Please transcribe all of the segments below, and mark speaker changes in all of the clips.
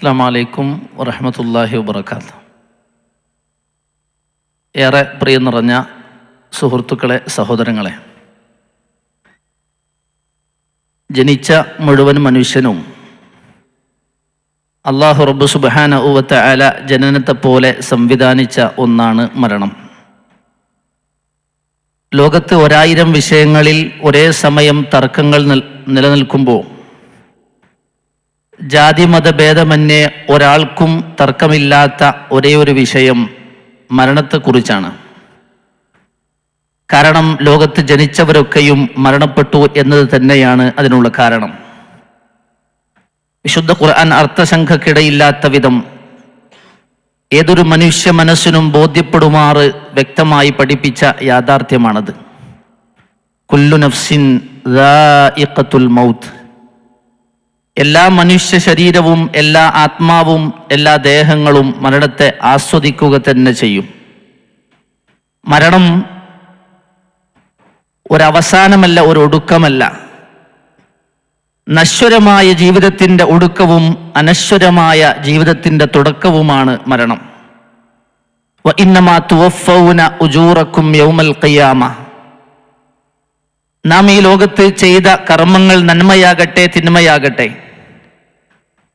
Speaker 1: അസ്സാം വലൈക്കും വറഹമത്തല്ലാഹി വാത്ത ഏറെ പ്രിയം നിറഞ്ഞ സുഹൃത്തുക്കളെ സഹോദരങ്ങളെ. ജനിച്ച മുഴുവൻ മനുഷ്യനും അള്ളാഹു റബ്ബു സുബാന ഉവത്ത അല ജനനത്തെ പോലെ സംവിധാനിച്ച ഒന്നാണ് മരണം. ലോകത്ത് ഒരായിരം വിഷയങ്ങളിൽ ഒരേ സമയം തർക്കങ്ങൾ നിലനിൽക്കുമ്പോൾ ജാതി മതഭേദമന്യേ ഒരാൾക്കും തർക്കമില്ലാത്ത ഒരേ ഒരു വിഷയം മരണത്തെക്കുറിച്ചാണ്. കാരണം ലോകത്ത് ജനിച്ചവരൊക്കെയും മരണപ്പെട്ടു എന്നത് തന്നെയാണ് അതിനുള്ള കാരണം. വിശുദ്ധ ഖുർആൻ അർത്ഥശങ്കക്കിടയില്ലാത്ത വിധം ഏതൊരു മനുഷ്യ മനസ്സിനും ബോധ്യപ്പെടുമാറ് വ്യക്തമായി പഠിപ്പിച്ച യാഥാർത്ഥ്യമാണത്. കുല്ലു നഫ്സിൻ മൗത്ത്. എല്ലാ മനുഷ്യ ശരീരവും എല്ലാ ആത്മാവും എല്ലാ ദേഹങ്ങളും മരണത്തെ ആസ്വദിക്കുക തന്നെ ചെയ്യും. മരണം ഒരവസാനമല്ല ഒരു ഒടുക്കമല്ല നശ്വരമായ ജീവിതത്തിന്റെ ഒടുക്കവും അനശ്വരമായ ജീവിതത്തിന്റെ തുടക്കവുമാണ് മരണം. ഇന്നമാ തുവഫൗന ഉജൂറക്കും യൗമൽ കയ്യാമ നാം ഈ ലോകത്ത് ചെയ്ത കർമ്മങ്ങൾ നന്മയാകട്ടെ തിന്മയാകട്ടെ.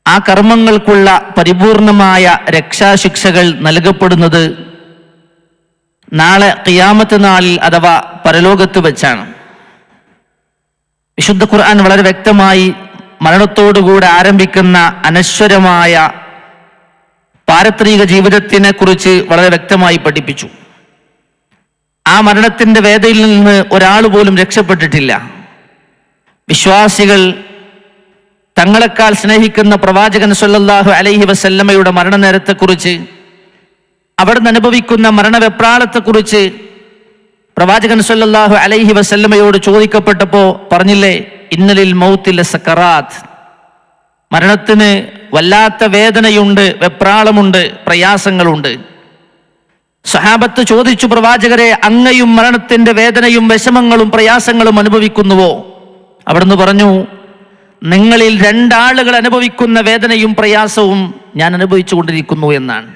Speaker 1: ആ കർമ്മങ്ങൾക്കുള്ള പരിപൂർണമായ രക്ഷാശിക്ഷകൾ നൽകപ്പെടുന്നത് നാളെ കിയാമത്ത് നാളിൽ അഥവാ പരലോകത്ത് വെച്ചാണ്. വിശുദ്ധ ഖുർആൻ വളരെ വ്യക്തമായി മരണത്തോടുകൂടെ ആരംഭിക്കുന്ന അനശ്വരമായ പാരത്രിക ജീവിതത്തിനെ കുറിച്ച് വളരെ വ്യക്തമായി പഠിപ്പിച്ചു. ആ മരണത്തിന്റെ വേദയിൽ നിന്ന് ഒരാൾ പോലും രക്ഷപ്പെട്ടിട്ടില്ല. വിശ്വാസികൾ തങ്ങളെക്കാൾ സ്നേഹിക്കുന്ന പ്രവാചകൻ സല്ലല്ലാഹു അലൈഹി വസല്ലമയുടെ മരണനേരത്തെക്കുറിച്ച് അവിടുന്ന് അനുഭവിക്കുന്ന മരണവെപ്രാളത്തെക്കുറിച്ച് പ്രവാചകൻ സല്ലല്ലാഹു അലൈഹി വസല്ലമ്മയോട് ചോദിക്കപ്പെട്ടപ്പോൾ പറഞ്ഞില്ലേ ഇന്നലിൽ മൗത്തിൽ സക്കറാത്ത് മരണത്തിന് വല്ലാത്ത വേദനയുണ്ട് വെപ്രാളമുണ്ട് പ്രയാസങ്ങളുണ്ട്. സഹാബത്ത് ചോദിച്ചു പ്രവാചകരെ അങ്ങയും മരണത്തിന്റെ വേദനയും വിഷമങ്ങളും പ്രയാസങ്ങളും അനുഭവിക്കുന്നുവോ? അവിടുന്ന് പറഞ്ഞു നിങ്ങളിൽ രണ്ടാളുകൾ അനുഭവിക്കുന്ന വേദനയും പ്രയാസവും ഞാൻ അനുഭവിച്ചു കൊണ്ടിരിക്കുന്നു എന്നാണ്.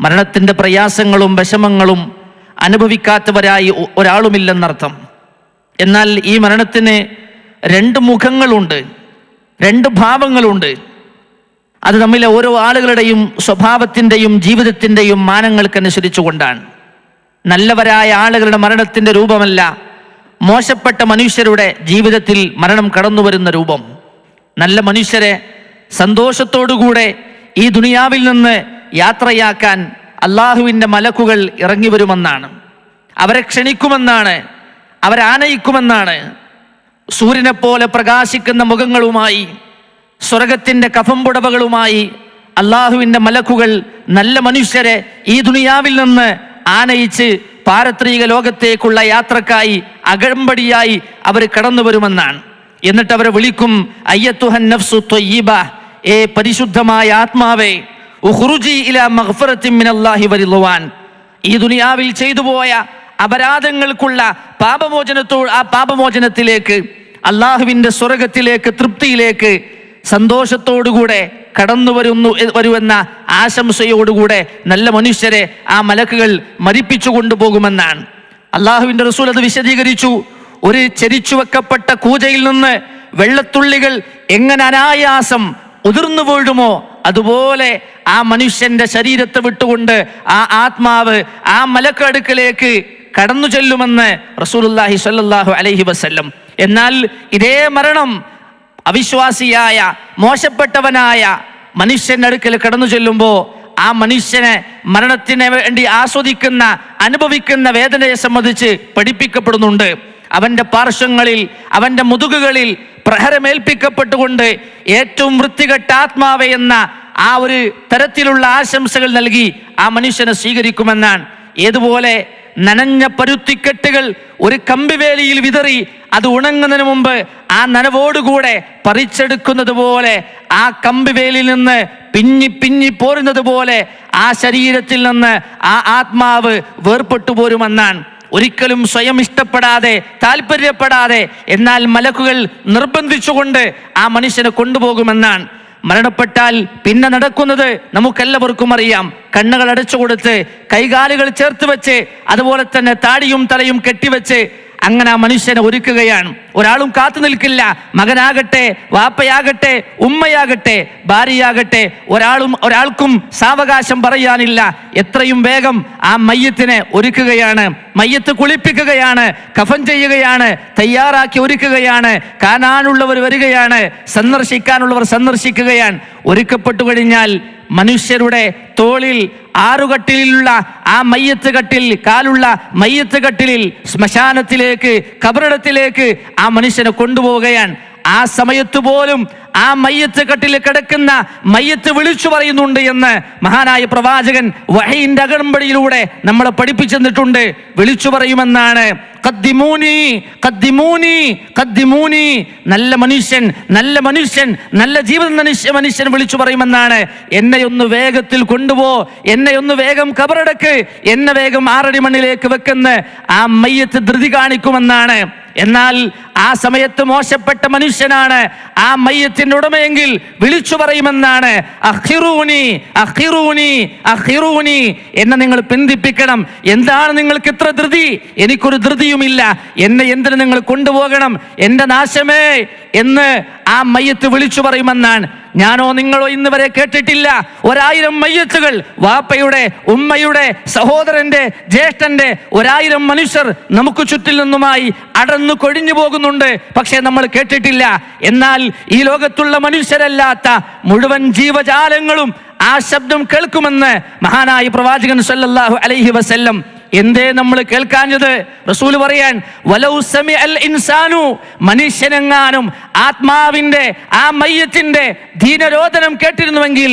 Speaker 1: മരണത്തിന്റെ പ്രയാസങ്ങളും വിഷമങ്ങളും അനുഭവിക്കാത്തവരായി ഒരാളുമില്ലെന്നർത്ഥം. എന്നാൽ ഈ മരണത്തിന് രണ്ട് മുഖങ്ങളുണ്ട് രണ്ട് ഭാവങ്ങളുണ്ട്. അത് തമ്മിലെ ഓരോ ആളുകളുടെയും സ്വഭാവത്തിന്റെയും ജീവിതത്തിന്റെയും മാനങ്ങൾക്കനുസരിച്ചുകൊണ്ടാണ്. നല്ലവരായ ആളുകളുടെ മരണത്തിന്റെ രൂപമല്ല മോശപ്പെട്ട മനുഷ്യരുടെ ജീവിതത്തിൽ മരണം കടന്നു വരുന്ന രൂപം. നല്ല മനുഷ്യരെ സന്തോഷത്തോടുകൂടെ ഈ ദുനിയാവിൽ നിന്ന് യാത്രയാക്കാൻ അള്ളാഹുവിന്റെ മലക്കുകൾ ഇറങ്ങി വരുമെന്നാണ്. അവരെ ക്ഷണിക്കുമെന്നാണ് അവരാനയിക്കുമെന്നാണ് സൂര്യനെ പോലെ പ്രകാശിക്കുന്ന മുഖങ്ങളുമായി സ്വർഗത്തിന്റെ കഫംപുടവകളുമായി അള്ളാഹുവിന്റെ മലക്കുകൾ നല്ല മനുഷ്യരെ ഈ ദുനിയാവിൽ നിന്ന് ആനയിച്ച് പാരത്രിക ലോകത്തേക്കുള്ള യാത്രക്കായി അകമ്പടിയായി അവർ കടന്നു വരുമെന്നാണ്. എന്നിട്ട് അവരെ വിളിക്കും അയ്യത്തുഹൻ നഫ്സു തൊയ്യീബ ഏ പരിശുദ്ധമായ ആത്മാവേ ഉഹുറുജി ഇല മഹ്ഫറത്തിമിനല്ലാഹി മിനല്ലാഹി വരിളുവാൻ ഈ ദുനിയാവിൽ ചെയ്തുപോയ അപരാധങ്ങൾക്കുള്ള പാപമോചനത്തോ ആ പാപമോചനത്തിലേക്ക് അള്ളാഹുവിന്റെ സ്വർഗത്തിലേക്ക് തൃപ്തിയിലേക്ക് സന്തോഷത്തോടുകൂടെ കടന്നു വരുന്നു വരുമെന്ന ആശംസയോടുകൂടെ നല്ല മനുഷ്യരെ ആ മലക്കുകൾ മരിപ്പിച്ചു കൊണ്ടുപോകുമെന്നാണ്. അള്ളാഹുവിന്റെ റസൂൽ അത് വിശദീകരിച്ചു. ഒരു ചരിച്ചു വെക്കപ്പെട്ട കൂജയിൽ നിന്ന് വെള്ളത്തുള്ളികൾ എങ്ങനെ അനായാസം ഉതിർന്നു വീഴുമോ അതുപോലെ ആ മനുഷ്യന്റെ ശരീരത്തെ വിട്ടുകൊണ്ട് ആ ആത്മാവ് ആ മലക്കടുക്കലേക്ക് കടന്നു ചെല്ലുമെന്ന് റസൂലുല്ലാഹി സ്വല്ലല്ലാഹു അലൈഹി വസ്ല്ലം. എന്നാൽ ഇതേ മരണം അവിശ്വാസിയായ മോശപ്പെട്ടവനായ മനുഷ്യന്റെ അടുക്കൽ കടന്നു ചെല്ലുമ്പോൾ ആ മനുഷ്യനെ മരണത്തിന് വേണ്ടി ആസ്വദിക്കുന്ന അനുഭവിക്കുന്ന വേദനയെ സംബന്ധിച്ച് പഠിപ്പിക്കപ്പെടുന്നുണ്ട്. അവന്റെ പാർശ്വങ്ങളിൽ അവന്റെ മുതുകുകളിൽ പ്രഹരമേൽപ്പിക്കപ്പെട്ടുകൊണ്ട് ഏറ്റവും വൃത്തികെട്ട ആത്മാവെ എന്ന ആ ഒരു തരത്തിലുള്ള ആശംസകൾ നൽകി ആ മനുഷ്യനെ സ്വീകരിക്കുമെന്നാണ്. ഏതുപോലെ നനഞ്ഞ പരുത്തിക്കെട്ടുകൾ ഒരു കമ്പിവേലിയിൽ വിതറി അത് ഉണങ്ങുന്നതിന് മുമ്പ് ആ നനവോടുകൂടെ പറിച്ചെടുക്കുന്നത് പോലെ ആ കമ്പിവേലിൽ നിന്ന് പിഞ്ഞി പിഞ്ഞി പോരുന്നത് പോലെ ആ ശരീരത്തിൽ നിന്ന് ആ ആത്മാവ് വേർപെട്ടു പോരുമെന്നാണ്. ഒരിക്കലും സ്വയം ഇഷ്ടപ്പെടാതെ താല്പര്യപ്പെടാതെ എന്നാൽ മലക്കുകൾ നിർബന്ധിച്ചുകൊണ്ട് ആ മനുഷ്യനെ കൊണ്ടുപോകുമെന്നാണ്. മരണപ്പെട്ടാൽ പിന്നെ നടക്കുന്നത് നമുക്കെല്ലാവർക്കും അറിയാം. കണ്ണുകൾ അടച്ചു കൊടുത്ത് കൈകാലുകൾ ചേർത്ത് വെച്ച് അതുപോലെ തന്നെ താടിയും തലയും കെട്ടിവെച്ച് അങ്ങനെ ആ മനുഷ്യനെ ഒരുക്കുകയാണ്. ഒരാളും കാത്തു നിൽക്കില്ല. മകനാകട്ടെ വാപ്പയാകട്ടെ ഉമ്മയാകട്ടെ ഭാര്യയാകട്ടെ ഒരാളും ഒരാൾക്കും സാവകാശം പറയാനില്ല. എത്രയും വേഗം ആ മയ്യത്തിനെ ഒരുക്കുകയാണ്. മയ്യത്ത് കുളിപ്പിക്കുകയാണ് കഫൻ ചെയ്യുകയാണ് തയ്യാറാക്കി ഒരുക്കുകയാണ് കാണാനുള്ളവർ വരികയാണ് സന്ദർശിക്കാനുള്ളവർ സന്ദർശിക്കുകയാണ്. ഒരുക്കപ്പെട്ടു കഴിഞ്ഞാൽ മനുഷ്യരുടെ തോളിൽ ആറുകട്ടിലുള്ള ആ മയ്യത്ത് കട്ടിൽ കാലുള്ള മയ്യത്ത് കട്ടിലിൽ ശ്മശാനത്തിലേക്ക് കബറിടത്തിലേക്ക് ആ മനുഷ്യനെ കൊണ്ടുപോവുകയാണ്. ആ സമയത്ത് പോലും ആ മയ്യത്ത് കട്ടിൽ കിടക്കുന്ന മയ്യത്ത് വിളിച്ചു പറയുന്നുണ്ട് എന്ന് മഹാനായ പ്രവാചകൻ വഹയിന്റെ അകമ്പടിയിലൂടെ നമ്മളെ പഠിപ്പിച്ചെന്നിട്ടുണ്ട്. വിളിച്ചു പറയുമെന്നാണ്. കദ്ദിമൂനി കദ്ദിമൂനി കദ്ദിമൂനി. നല്ല മനുഷ്യൻ നല്ല മനുഷ്യൻ നല്ല ജീവിതം മനുഷ്യ മനുഷ്യൻ വിളിച്ചു പറയുമെന്നാണ്. എന്നെ ഒന്ന് വേഗത്തിൽ കൊണ്ടുപോ എന്നെ ഒന്ന് വേഗം കബറടക്ക് എന്നെ വേഗം ആറടി മണ്ണിലേക്ക് വെക്കുന്ന ആ മയ്യത്ത് ധൃതി കാണിക്കുമെന്നാണ്. എന്നാൽ ആ സമയത്ത് മോശപ്പെട്ട മനുഷ്യനാണ്. ആ മയ്യത്തിന്റെ ഉടമയെങ്കിൽ വിളിച്ചു പറയുമെന്നാണ്. അഖിറൂനി അഖിറൂനി അഖിറൂനി എന്നെ നിങ്ങൾ പിന്തിപ്പിക്കണം. എന്താണ് നിങ്ങൾക്ക് ഇത്ര ധൃതി? എനിക്കൊരു ധൃതിയുമില്ല. എന്നെ എന്തിനു നിങ്ങൾ കൊണ്ടുപോകണം? എന്റെ നാശമേ എന്ന് ആ മയ്യത്ത് വിളിച്ചു പറയുമെന്നാണ്. ഞാനോ നിങ്ങളോ ഇന്ന് വരെ കേട്ടിട്ടില്ല. ഒരായിരം മയ്യത്തുകൾ വാപ്പയുടെ ഉമ്മയുടെ സഹോദരന്റെ ജ്യേഷ്ഠന്റെ ഒരായിരം മനുഷ്യർ നമുക്ക് ചുറ്റിൽ നിന്നുമായി അടന്നു കൊഴിഞ്ഞു പോകുന്നുണ്ട്. പക്ഷേ നമ്മൾ കേട്ടിട്ടില്ല. എന്നാൽ ഈ ലോകത്തുള്ള മനുഷ്യരല്ലാത്ത മുഴുവൻ ജീവജാലങ്ങളും ആ ശബ്ദം കേൾക്കുമെന്ന് മഹാനായ പ്രവാചകൻ സല്ലല്ലാഹു അലൈഹി വസല്ലം എന്തേ നമ്മൾ കേൾക്കാഞ്ഞത്? റസൂൽ പറയാൻ ഇൻസാനു മനുഷ്യനെങ്ങാനും ആത്മാവിന്റെ ആ മയ്യത്തിന്റെ ദീനരോധനം കേട്ടിരുന്നുവെങ്കിൽ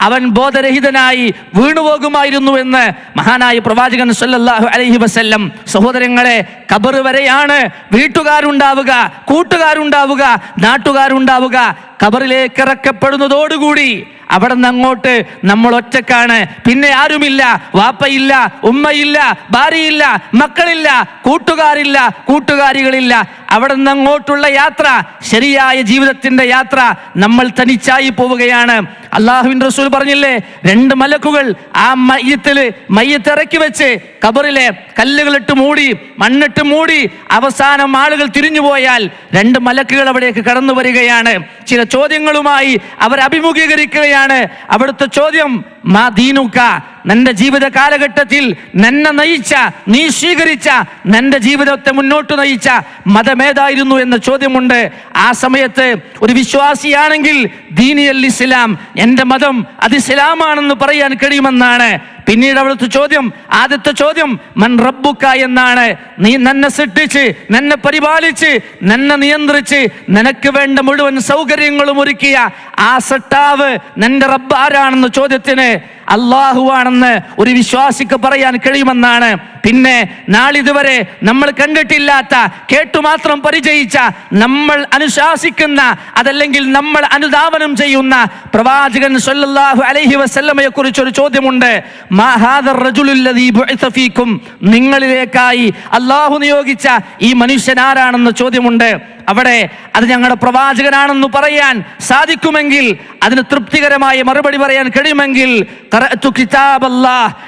Speaker 1: അവൻ ബോധരഹിതനായി വീണുപോകുമായിരുന്നു എന്ന് മഹാനായ പ്രവാചകൻ സല്ലല്ലാഹു അലൈഹി വസല്ലം സഹോദരങ്ങളെ കബർ വരെയാണ് വീട്ടുകാരുണ്ടാവുക കൂട്ടുകാരുണ്ടാവുക നാട്ടുകാരുണ്ടാവുക കബറിലേക്ക് ഇറക്കപ്പെടുന്നതോടുകൂടി അവിടെ നിന്ന് അങ്ങോട്ട് നമ്മൾ ഒറ്റക്കാണ്. പിന്നെ ആരുമില്ല. വാപ്പയില്ല ഉമ്മയില്ല ഭാര്യയില്ല മക്കളില്ല കൂട്ടുകാരില്ല കൂട്ടുകാരികളില്ല. അവിടെ നിന്ന് അങ്ങോട്ടുള്ള യാത്ര ശരിയായ ജീവിതത്തിന്റെ യാത്ര നമ്മൾ തനിച്ചായി പോവുകയാണ്. അള്ളാഹുവിൻ റസൂൽ പറഞ്ഞില്ലേ രണ്ട് മലക്കുകൾ ആ മയ്യത്തിൽ മയ്യത്ത് ഇറക്കി വെച്ച് കബറിലെ കല്ലുകളിട്ട് മൂടി മണ്ണിട്ട് മൂടി അവസാനം ആളുകൾ തിരിഞ്ഞു പോയാൽ രണ്ട് മലക്കുകൾ അവിടേക്ക് കടന്നു വരികയാണ്. ചില ചോദ്യങ്ങളുമായി അവർ അഭിമുഖീകരിക്കുകയാണ്. അവിടുത്തെ ചോദ്യം മാ ദീനുക്ക നിന്റെ ജീവിത കാലഘട്ടത്തിൽ നിന്നെ നയിച്ച നീ സ്വീകരിച്ച നിന്റെ ജീവിതത്തെ മുന്നോട്ട് നയിച്ച മതമേതായിരുന്നു എന്ന ചോദ്യമുണ്ട്. ആ സമയത്ത് ഒരു വിശ്വാസിയാണെങ്കിൽ ദീനിയൽ ഇസ്ലാം എന്റെ മതം അത് ഇസ്ലാമാണെന്ന് പറയാൻ കഴിയുമെന്നാണ് പിന്നീട് അവിടുത്തെ ചോദ്യം ആദ്യത്തെ ചോദ്യം മൻ റബ്ബുക്ക എന്നാണ്. നീ നന്നെ സൃഷ്ടിച്ച് നന്നെ പരിപാലിച്ച് നന്നെ നിയന്ത്രിച്ച് നിനക്ക് വേണ്ട മുഴുവൻ സൗകര്യങ്ങളും ഒരുക്കിയ ആ സട്ടാവ് നിന്റെ റബ്ബ് ആരാണെന്ന ചോദ്യത്തിന് അള്ളാഹുവാണെന്ന് ഒരു വിശ്വാസിക്ക് പറയാൻ കഴിയുമെന്നാണ്. പിന്നെ നാളിതുവരെ നമ്മൾ കണ്ടിട്ടില്ലാത്ത കേട്ടു മാത്രം പരിചയിച്ച നമ്മൾ അനുശാസിക്കുന്ന അതല്ലെങ്കിൽ നമ്മൾ അനുധാവനം ചെയ്യുന്ന പ്രവാചകൻ സല്ലല്ലാഹു അലൈഹി കുറിച്ച് ഒരു ചോദ്യമുണ്ട്. നിങ്ങളിലേക്കായി അള്ളാഹു നിയോഗിച്ച ഈ മനുഷ്യൻ ആരാണെന്ന ചോദ്യമുണ്ട്. അവിടെ അത് ഞങ്ങളുടെ പ്രവാചകനാണെന്ന് പറയാൻ സാധിക്കുമെങ്കിൽ അതിന് തൃപ്തികരമായ മറുപടി പറയാൻ കഴിയുമെങ്കിൽ.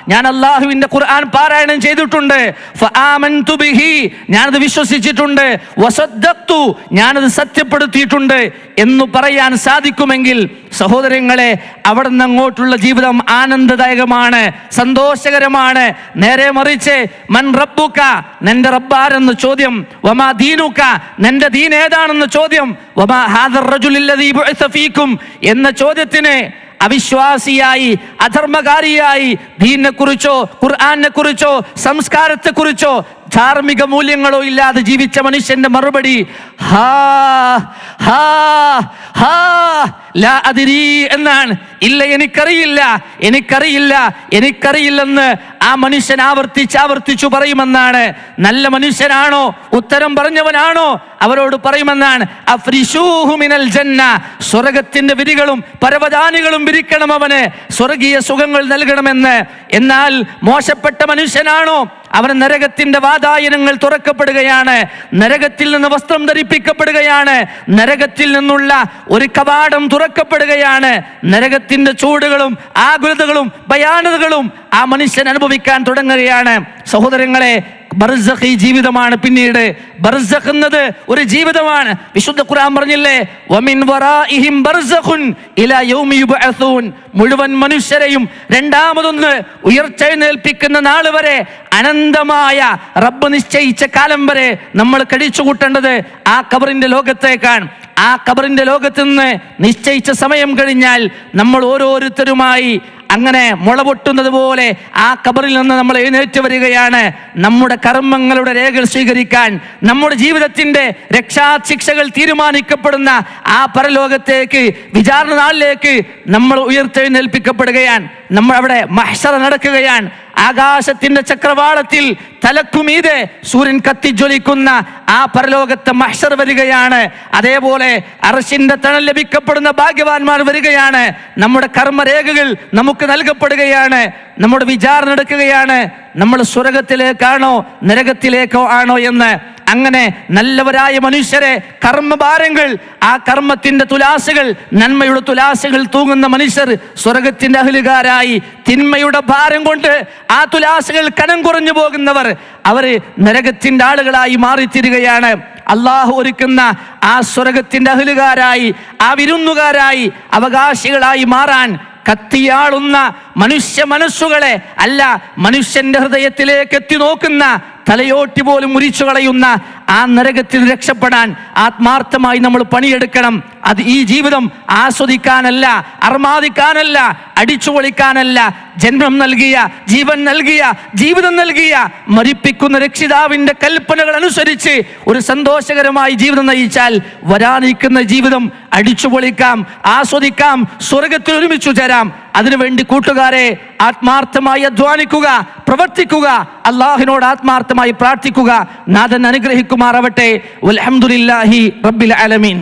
Speaker 1: ഞാൻ അള്ളാഹുവിന്റെ ഖുർആൻ പാരായണം ചെയ്തിട്ടുണ്ട്. ഞാനത് വിശ്വസിച്ചിട്ടുണ്ട് വസദ്ദഖ്തു. ഞാനത് സത്യപ്പെടുത്തിയിട്ടുണ്ട് എന്ന് പറയാൻ സാധിക്കുമെങ്കിൽ സഹോദരങ്ങളെ അവിടെ നിന്ന് അങ്ങോട്ടുള്ള ജീവിതം ആനന്ദദായകമാണ് സന്തോഷകരമാണ്. നേരെ മറിച്ച് മൻ റബ്ബുക്ക നിന്റെ റബ്ബാരെന്ന ചോദ്യം വമാ ദീനുക്ക നിന്റെ ദീൻ ഏതാണെന്ന ചോദ്യം വമാ ഹാദർ ഫീക്കും എന്ന ചോദ്യത്തിന് അവിശ്വാസിയായി അധർമ്മകാരിയായി ദീനിനെ കുറിച്ചോ ഖുർആനെ കുറിച്ചോ സംസ്കാരത്തെ കുറിച്ചോ ധാർമ്മിക മൂല്യങ്ങളോ ഇല്ലാതെ ജീവിച്ച മനുഷ്യന്റെ മറുപടി ഹാ ഹാ ഹാ ലാ അതിരീ എന്നാണ്. ഇല്ല എനിക്കറിയില്ല എനിക്കറിയില്ല എനിക്കറിയില്ലെന്ന് ആ മനുഷ്യൻ ആവർത്തിച്ച് ആവർത്തിച്ചു പറയുമെന്നാണ്. നല്ല മനുഷ്യനാണോ? ഉത്തരം പറഞ്ഞവനാണോ? അവരോട് പറയുമെന്നാണ്. അഫ്രിശൂഹു മിനൽ ജന്ന സ്വർഗത്തിന്റെ വിരികളും പരവതാനികളും വിരിക്കണം അവന്. സ്വർഗീയ സുഖങ്ങൾ നൽകണമെന്ന്. എന്നാൽ മോശപ്പെട്ട മനുഷ്യനാണോ? അവൻ നരകത്തിന്റെ വാതായനങ്ങൾ തുറക്കപ്പെടുകയാണ്. നരകത്തിൽ നിന്ന് വസ്ത്രം ധരിപ്പിക്കപ്പെടുകയാണ്. നരകത്തിൽ നിന്നുള്ള ഒരു കവാടം തുറക്കപ്പെടുകയാണ്. നരകത്തിന്റെ ചൂടുകളും ആകുലതകളും ഭയാനതകളും ആ മനുഷ്യൻ അനുഭവിക്കാൻ തുടങ്ങുകയാണ്. സഹോദരങ്ങളെ ബർസഖ് ജീവിതമാണ് പിന്നീട്. ബർസഖ് എന്നത് ഒരു ജീവിതമാണ്. വിശുദ്ധ ഖുർആൻ പറഞ്ഞില്ലേ വമിൻ വറാഇഹിം ബർസഖുൻ ഇലാ യൗമി യുബ്അസൂൻ. മുഴുവൻ മനുഷ്യരെയും രണ്ടാമതൊന്ന് ഉയർത്തെഴുന്നേൽപ്പിക്കുന്ന നാൾ വരെ അനന്തമായ റബ്ബ് നിശ്ചയിച്ച കാലം വരെ നമ്മൾ കഴിച്ചു കൂട്ടേണ്ടത് ആ കബറിന്റെ ലോകത്തേക്കാണ്. ആ കബറിന്റെ ലോകത്ത് നിന്ന് നിശ്ചയിച്ച സമയം കഴിഞ്ഞാൽ നമ്മൾ ഓരോരുത്തരുമായി അങ്ങനെ മുള പൊട്ടുന്നത് പോലെ ആ കബറിൽ നിന്ന് നമ്മൾ എഴുന്നേറ്റ് വരികയാണ്. നമ്മുടെ കർമ്മങ്ങളുടെ രേഖകൾ സ്വീകരിക്കാൻ നമ്മുടെ ജീവിതത്തിന്റെ രക്ഷാശിക്ഷകൾ തീരുമാനിക്കപ്പെടുന്ന ആ പരലോകത്തേക്ക് വിചാരണ നാളിലേക്ക് നമ്മൾ ഉയർത്തെഴുന്നേൽപ്പിക്കപ്പെടുകയാണ്. നമ്മൾ അവിടെ മഹ്ഷറ നടക്കുകയാണ്. ആകാശത്തിന്റെ ചക്രവാളത്തിൽ തലക്കുമീതെ സൂര്യൻ കത്തിജ്വലിക്കുന്ന ആ പരലോകത്തെ മഹ്ഷർ വരികയാണ്. അതേപോലെ അറശിന്റെ തണൽ ലഭിക്കപ്പെടുന്ന ഭാഗ്യവാന്മാർ വരികയാണ്. നമ്മുടെ കർമ്മരേഖകൾ നമുക്ക് നൽകപ്പെടുകയാണ്. നമ്മുടെ വിചാരണ നടക്കുകയാണ് നമ്മൾ സ്വർഗത്തിലേക്കാണോ നരകത്തിലേക്കോ ആണോ എന്ന്. അങ്ങനെ നല്ലവരായ മനുഷ്യരെ കർമ്മഭാരങ്ങൾ ആ കർമ്മത്തിന്റെ തുലാസുകൾ നന്മയുടെ തുലാസുകൾ തൂങ്ങുന്ന മനുഷ്യർ സ്വർഗത്തിന്റെ അഹലുകാരായി. തിന്മയുടെ ഭാരം കൊണ്ട് ആ തുലാസുകൾ കനം കുറഞ്ഞു പോകുന്നവർ അവർ നരകത്തിന്റെ ആളുകളായി മാറിത്തീരുകയാണ്. അള്ളാഹു ഒരുക്കുന്ന ആ സ്വർഗത്തിന്റെ അഹലുകാരായി ആ വിരുന്നുകാരായി അവകാശികളായി മാറാൻ കത്തിയാളുന്ന മനുഷ്യ മനസ്സുകളെ അല്ല മനുഷ്യന്റെ ഹൃദയത്തിലേക്ക് എത്തി നോക്കുന്ന തലയോട്ടി പോലും മുരിച്ചു കളയുന്ന ആ നരകത്തിൽ രക്ഷപ്പെടാൻ ആത്മാർത്ഥമായി നമ്മൾ പണിയെടുക്കണം. അത് ഈ ജീവിതം ആസ്വദിക്കാനല്ല അർമാദിക്കാനല്ല അടിച്ചു പൊളിക്കാനല്ല ജന്മം നൽകിയ ജീവൻ നൽകിയ ജീവിതം നൽകിയ മരിപ്പിക്കുന്ന രക്ഷിതാവിന്റെ കൽപ്പനകൾ അനുസരിച്ച് ഒരു സന്തോഷകരമായി ജീവിതം നയിച്ചാൽ വരാനിരിക്കുന്ന ജീവിതം അടിച്ചു പൊളിക്കാം ആസ്വദിക്കാം സ്വർഗത്തിൽ ഒരുമിച്ചു ചേരാം. അതിനുവേണ്ടി കൂട്ടുകാരെ ആത്മാർത്ഥമായി അധ്വാനിക്കുക പ്രവർത്തിക്കുക അള്ളാഹിനോട് ആത്മാർത്ഥമായി പ്രാർത്ഥിക്കുക. നാഥൻ അനുഗ്രഹിക്കുമാറാവട്ടെ അലഹമുല്ലാഹി റബ്ബിൽ ആലമീൻ.